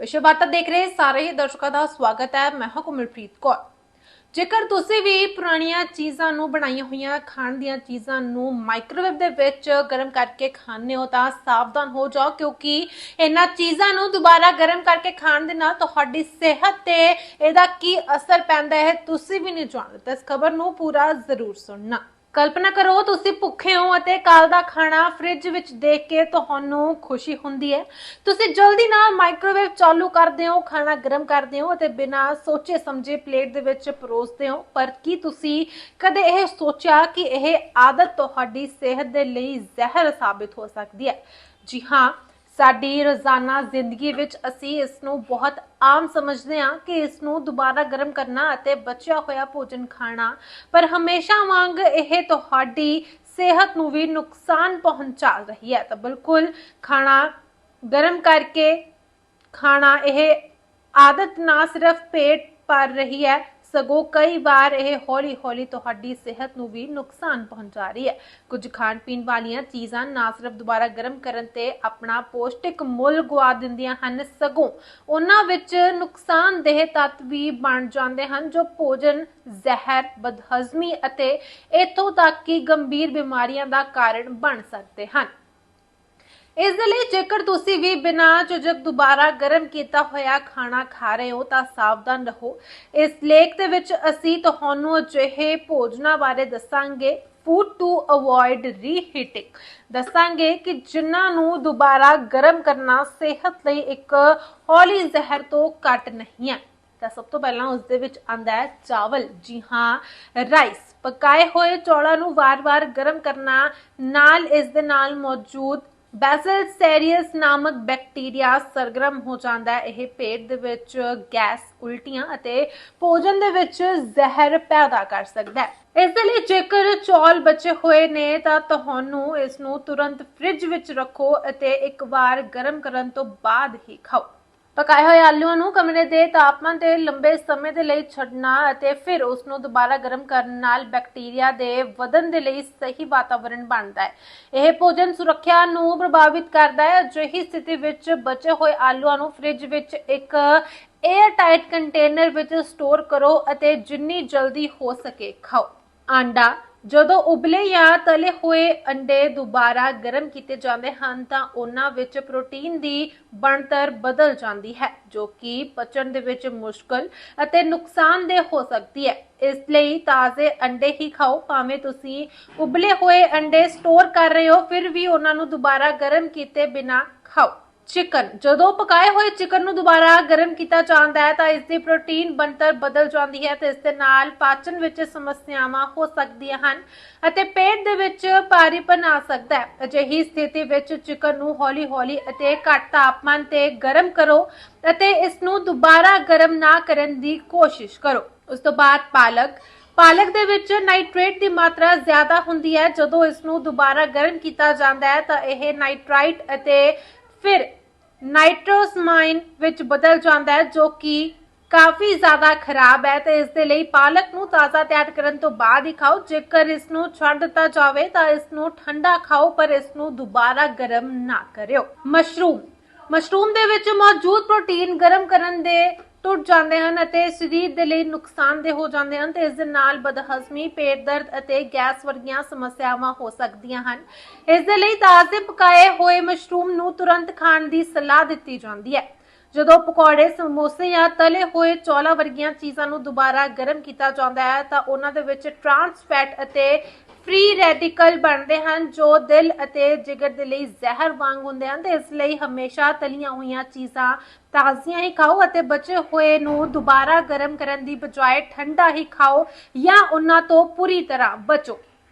ਵਿਸ਼ਵ ਵਾਰਤਾ ਦੇਖ ਰਹੇ ਸਾਰੇ ਹੀ ਦਰਸ਼ਕਾਂ ਦਾ ਸਵਾਗਤ ਹੈ। ਮੈਂ ਹਾਂ ਕੋਮਲਪ੍ਰੀਤ ਕੌਰ। ਜੇਕਰ ਤੁਸੀਂ ਵੀ ਪੁਰਾਣੀਆਂ ਚੀਜ਼ਾਂ ਨੂੰ ਬਣਾਈਆਂ ਹੋਈਆਂ, ਖਾਣ ਦੀਆਂ ਚੀਜ਼ਾਂ ਨੂੰ ਮਾਈਕ੍ਰੋਵੇਵ ਦੇ ਵਿੱਚ ਗਰਮ ਕਰਕੇ ਖਾਣੇ ਹੋ ਤਾਂ ਸਾਵਧਾਨ ਹੋ ਜਾਓ ਕਿਉਂਕਿ ਇਹਨਾਂ ਚੀਜ਼ਾਂ ਨੂੰ ਦੁਬਾਰਾ ਗਰਮ ਕਰਕੇ ਖਾਣ ਦੇ ਨਾਲ ਤੁਹਾਡੀ ਸਿਹਤ ਤੇ ਇਹਦਾ ਕੀ ਅਸਰ ਪੈਂਦਾ ਹੈ, ਤੁਸੀਂ ਵੀ ਨਹੀਂ ਜਾਣਦੇ। ਤਾਂ ਇਸ ਖਬਰ ਨੂੰ ਪੂਰਾ ਜ਼ਰੂਰ ਸੁਣਨਾ। ਕਲਪਨਾ ਕਰੋ ਤੁਸੀਂ ਭੁੱਖੇ ਹੋ ਅਤੇ ਕੱਲ ਦਾ ਖਾਣਾ ਫ੍ਰਿਜ ਵਿੱਚ ਦੇਖ ਕੇ ਤੁਹਾਨੂੰ ਖੁਸ਼ੀ ਹੁੰਦੀ ਹੈ। ਤੁਸੀਂ ਜਲਦੀ ਨਾਲ ਮਾਈਕ੍ਰੋਵੇਵ ਚਾਲੂ ਕਰਦੇ ਹੋ, ਖਾਣਾ ਗਰਮ ਕਰਦੇ ਹੋ ਅਤੇ ਬਿਨਾਂ ਸੋਚੇ ਸਮਝੇ ਪਲੇਟ ਦੇ ਵਿੱਚ ਪਰੋਸਦੇ ਹੋ। ਪਰ ਕੀ ਤੁਸੀਂ ਕਦੇ ਇਹ ਸੋਚਿਆ ਕਿ ਇਹ ਆਦਤ ਤੁਹਾਡੀ ਸਿਹਤ ਦੇ ਲਈ ਜ਼ਹਿਰ ਸਾਬਿਤ ਹੋ ਸਕਦੀ ਹੈ? ਜੀ ਹਾਂ ਸਾਡੀ ਰੋਜ਼ਾਨਾ ਜ਼ਿੰਦਗੀ ਵਿੱਚ ਅਸੀਂ ਇਸ ਨੂੰ ਬਹੁਤ ਆਮ ਸਮਝਦੇ ਹਾਂ ਕਿ ਇਸ ਨੂੰ ਦੁਬਾਰਾ ਗਰਮ ਕਰਨਾ ਅਤੇ ਬਚਿਆ ਹੋਇਆ ਭੋਜਨ ਖਾਣਾ। ਪਰ ਹਮੇਸ਼ਾ ਵਾਂਗ ਇਹ ਤੁਹਾਡੀ ਸਿਹਤ ਨੂੰ ਵੀ ਨੁਕਸਾਨ ਪਹੁੰਚਾ ਰਹੀ ਹੈ। ਤਾਂ ਬਿਲਕੁਲ ਖਾਣਾ ਗਰਮ ਕਰਕੇ ਖਾਣਾ ਇਹ ਆਦਤ ਨਾ ਸਿਰਫ ਪੇਟ ਭਰ ਰਹੀ ਹੈ ਸਗੋਂ ਕਈ ਵਾਰ ਇਹ ਹੌਲੀ-ਹੌਲੀ ਤੁਹਾਡੀ ਸਿਹਤ ਨੂੰ ਵੀ ਨੁਕਸਾਨ ਪਹੁੰਚਾ ਰਹੀ ਹੈ। ਕੁਝ ਖਾਣ ਪੀਣ ਵਾਲੀਆਂ ਚੀਜ਼ਾਂ ਨਾ ਸਿਰਫ ਦੁਬਾਰਾ ਗਰਮ ਕਰਨ ਤੇ ਆਪਣਾ ਪੌਸ਼ਟਿਕ ਮੁੱਲ ਗਵਾ ਦਿੰਦੀਆਂ ਹਨ, ਸਗੋਂ ਉਹਨਾਂ ਵਿੱਚ ਨੁਕਸਾਨਦੇਹ ਤੱਤ ਵੀ ਬਣ ਜਾਂਦੇ ਹਨ, ਜੋ ਭੋਜਨ, ਜ਼ਹਿਰ, ਬਦਹਜ਼ਮੀ ਅਤੇ ਇਥੋਂ ਤੱਕ ਕਿ ਗੰਭੀਰ ਬਿਮਾਰੀਆਂ ਦਾ ਕਾਰਨ ਬਣ ਸਕਦੇ ਹਨ। ਇਸ ਦੇ ਲਈ ਜੇਕਰ ਤੁਸੀਂ ਵੀ ਬਿਨਾਂ ਝਿਜਕ ਦੁਬਾਰਾ ਗਰਮ ਕੀਤਾ ਹੋਇਆ ਖਾਣਾ ਖਾ ਰਹੇ ਹੋ ਤਾਂ ਸਾਵਧਾਨ ਰਹੋ। ਇਸ ਲੇਖ ਦੇ ਵਿੱਚ ਅਸੀਂ ਤੁਹਾਨੂੰ ਅਜਿਹੇ ਭੋਜਨਾਂ ਬਾਰੇ ਦੱਸਾਂਗੇ। ਫੂਡ ਟੂ ਅਵੋਇਡ ਰੀਹੀਟਿੰਗ ਦੱਸਾਂਗੇ ਕਿ ਜਿਨ੍ਹਾਂ ਨੂੰ ਦੁਬਾਰਾ ਗਰਮ ਕਰਨਾ ਸਿਹਤ ਲਈ ਇੱਕ ਹੌਲੀ ਜ਼ਹਿਰ ਤੋਂ ਘੱਟ ਨਹੀਂ ਹੈ। ਤਾਂ ਸਭ ਤੋਂ ਪਹਿਲਾਂ ਉਸ ਦੇ ਵਿੱਚ ਆਂਦਾ ਹੈ ਚਾਵਲ। ਜੀ ਹਾਂ ਰਾਈਸ ਪਕਾਏ ਹੋਏ ਚੌਲਾਂ ਨੂੰ ਵਾਰ-ਵਾਰ ਗਰਮ ਕਰਨਾ ਨਾਲ ਇਸ ਦੇ ਨਾਲ ਮੌਜੂਦ ਬੈਸਲ ਸੈਰੀਅਸ ਨਾਮਕ ਬੈਕਟੀਰੀਆ ਸਰਗਰਮ ਹੋ ਜਾਂਦਾ ਹੈ। ਇਹ ਪੇਟ ਦੇ ਵਿੱਚ ਗੈਸ ਉਲਟੀਆਂ ਅਤੇ ਭੋਜਨ ਦੇ ਵਿੱਚ ਜ਼ਹਿਰ ਪੈਦਾ ਕਰ ਸਕਦਾ ਹੈ। ਇਸ ਦੇ ਲਈ ਜੇਕਰ ਚੌਲ ਬਚੇ ਹੋਏ ਨੇ ਤਾਂ ਤੁਹਾਨੂੰ ਇਸ ਨੂੰ ਤੁਰੰਤ ਫ੍ਰਿਜ ਵਿੱਚ ਰੱਖੋ ਅਤੇ ਇੱਕ ਵਾਰ ਗਰਮ ਕਰਨ ਤੋਂ ਬਾਅਦ ਹੀ ਖਾਓ। ਪਕਾਏ ਹੋਏ ਆਲੂਆਂ ਨੂੰ ਕਮਰੇ ਦੇ ਤਾਪਮਾਨ ਤੇ ਲੰਬੇ ਸਮੇਂ ਦੇ ਲਈ ਛੱਡਣਾ ਅਤੇ ਫਿਰ ਉਸ ਨੂੰ ਦੁਬਾਰਾ ਗਰਮ ਕਰਨ ਨਾਲ ਬੈਕਟੀਰੀਆ ਦੇ ਵਧਣ ਦੇ ਲਈ ਸਹੀ ਵਾਤਾਵਰਣ ਬਣਦਾ ਹੈ। ਇਹ ਭੋਜਨ ਸੁਰੱਖਿਆ ਨੂੰ ਪ੍ਰਭਾਵਿਤ ਕਰਦਾ ਹੈ। ਅਜਿਹੀ ਸਥਿਤੀ ਵਿੱਚ ਬਚੇ ਹੋਏ ਆਲੂਆਂ ਨੂੰ ਫ੍ਰਿਜ ਵਿੱਚ ਇੱਕ 에ਅਰ ਟਾਈਟ ਕੰਟੇਨਰ ਵਿੱਚ ਸਟੋਰ ਕਰੋ ਅਤੇ ਜਿੰਨੀ ਜਲਦੀ ਹੋ ਸਕੇ ਖਾਓ। ਆਂਡਾ। ਜਦੋਂ ਉਬਲੇ ਜਾਂ ਤਲੇ ਹੋਏ ਅੰਡੇ ਦੁਬਾਰਾ ਗਰਮ ਕੀਤੇ ਜਾਂਦੇ ਹਨ ਤਾਂ ਉਹਨਾਂ ਵਿੱਚ ਪ੍ਰੋਟੀਨ ਦੀ ਬਣਤਰ ਬਦਲ ਜਾਂਦੀ ਹੈ, ਜੋ ਕਿ ਪਚਣ ਦੇ ਵਿੱਚ ਮੁਸ਼ਕਲ ਅਤੇ ਨੁਕਸਾਨਦੇਹ ਹੋ ਸਕਦੀ ਹੈ। ਇਸ ਲਈ ਤਾਜ਼ੇ ਅੰਡੇ ਹੀ ਖਾਓ। ਭਾਵੇਂ ਤੁਸੀਂ ਉਬਲੇ ਹੋਏ ਅੰਡੇ ਸਟੋਰ ਕਰ ਰਹੇ ਹੋ, ਫਿਰ ਵੀ ਉਹਨਾਂ ਨੂੰ ਦੁਬਾਰਾ ਗਰਮ ਕੀਤੇ ਬਿਨਾ ਖਾਓ। ਚਿਕਨ। ਜਦੋਂ ਪਕਾਏ ਹੋਏ ਚਿਕਨ ਨੂੰ ਦੁਬਾਰਾ ਗਰਮ ਕੀਤਾ ਜਾਂਦਾ ਹੈ, ਤਾਂ ਇਸ ਦੀ ਪ੍ਰੋਟੀਨ ਬਣਤਰ ਬਦਲ ਜਾਂਦੀ ਹੈ ਤੇ ਇਸ ਦੇ ਨਾਲ ਪਾਚਨ ਵਿੱਚ ਸਮੱਸਿਆਵਾਂ ਹੋ ਸਕਦੀਆਂ ਹਨ ਅਤੇ ਪੇਟ ਦੇ ਵਿੱਚ ਭਾਰੀਪਨ ਆ ਸਕਦਾ ਹੈ। ਅਜਿਹੀ ਸਥਿਤੀ ਵਿੱਚ ਚਿਕਨ ਨੂੰ ਹੌਲੀ-ਹੌਲੀ ਅਤੇ ਘੱਟ ਤਾਪਮਾਨ ਤੇ ਗਰਮ ਕਰੋ ਅਤੇ ਇਸ ਨੂੰ ਦੁਬਾਰਾ ਗਰਮ ਨਾ ਕਰਨ ਦੀ ਕੋਸ਼ਿਸ਼ ਕਰੋ। ਉਸ ਤੋਂ ਬਾਅਦ ਪਾਲਕ। ਪਾਲਕ ਦੇ ਵਿੱਚ ਨਾਈਟ੍ਰੇਟ ਦੀ ਮਾਤਰਾ ਜ਼ਿਆਦਾ ਹੁੰਦੀ ਹੈ। ਜਦੋਂ ਇਸ ਨੂੰ ਦੁਬਾਰਾ ਗਰਮ ਕੀਤਾ ਜਾਂਦਾ ਹੈ, ਤਾਂ ਇਹ ਨਾਈਟ੍ਰਾਈਟ ਅਤੇ ਫਿਰ ਨਾਈਟ੍ਰੋਸਮਾਈਨ ਵਿੱਚ ਬਦਲ ਜਾਂਦਾ ਹੈ, ਜੋ ਕਿ ਕਾਫੀ ਜ਼ਿਆਦਾ ਖਰਾਬ ਹੈ ਤੇ ਇਸ ਦੇ ਲਈ ਪਾਲਕ ਨੂੰ ਤਾਜ਼ਾ ਤਿਆਰ ਕਰਨ ਤੋਂ ਬਾਅਦ ਹੀ ਖਾਓ। ਜੇਕਰ ਇਸ ਨੂੰ ਛੱਡ ਦਿੱਤਾ ਜਾਵੇ ਤਾਂ ਇਸ ਨੂੰ ਠੰਡਾ ਖਾਓ, ਪਰ ਇਸ ਨੂੰ ਦੁਬਾਰਾ ਗਰਮ ਨਾ ਕਰਿਓ। ਮਸ਼ਰੂਮ। ਮਸ਼ਰੂਮ ਦੇ ਵਿੱਚ ਮੌਜੂਦ ਪ੍ਰੋਟੀਨ ਗਰਮ ਕਰਨ ਦੇ ਟੁੱਟ ਜਾਂਦੇ ਹਨ ਅਤੇ ਸਰੀਰ ਦੇ ਲਈ ਨੁਕਸਾਨਦੇਹ ਹੋ ਜਾਂਦੇ ਹਨ ਤੇ ਇਸ ਦੇ ਨਾਲ ਬਦਹਜ਼ਮੀ, ਪੇਟ ਦਰਦ ਅਤੇ ਗੈਸ ਵਰਗੀਆਂ ਸਮੱਸਿਆਵਾਂ ਹੋ ਸਕਦੀਆਂ ਹਨ। ਇਸ ਦੇ ਲਈ ਤਾਜ਼ੇ ਪਕਾਏ ਹੋਏ ਮਸ਼ਰੂਮ ਨੂੰ ਤੁਰੰਤ ਖਾਣ ਦੀ ਸਲਾਹ ਦਿੱਤੀ ਜਾਂਦੀ ਹੈ। ਜਦੋਂ ਪਕੌੜੇ, ਸਮੋਸੇ ਜਾਂ ਤਲੇ ਹੋਏ ਚੌਲਾਂ ਵਰਗੀਆਂ ਚੀਜ਼ਾਂ ਨੂੰ ਦੁਬਾਰਾ ਗਰਮ ਕੀਤਾ ਜਾਂਦਾ ਹੈ, ਤਾਂ ਉਹਨਾਂ ਦੇ ਵਿੱਚ ਟਰਾਂਸ ਫੈਟ ਅਤੇ ਫ੍ਰੀ ਰੈਡੀਕਲ ਬਣਦੇ ਹਨ, ਜੋ ਦਿਲ ਅਤੇ ਜਿਗਰ ਦੇ ਲਈ ਜ਼ਹਿਰ ਵਾਂਗ ਹੁੰਦੇ ਹਨ ਤੇ ਇਸ ਲਈ ਹਮੇਸ਼ਾ ਤਲੀਆਂ ਹੋਈਆਂ ਚੀਜ਼ਾਂ ਤਾਜ਼ੀਆਂ ਹੀ ਖਾਓ ਅਤੇ ਬਚੇ ਹੋਏ ਨੂੰ ਦੁਬਾਰਾ ਗਰਮ ਕਰਨ ਦੀ ਬਜਾਏ ਠੰਡਾ ਹੀ ਖਾਓ ਜਾਂ ਉਹਨਾਂ ਤੋਂ ਪੂਰੀ ਤਰ੍ਹਾਂ ਬਚੋ।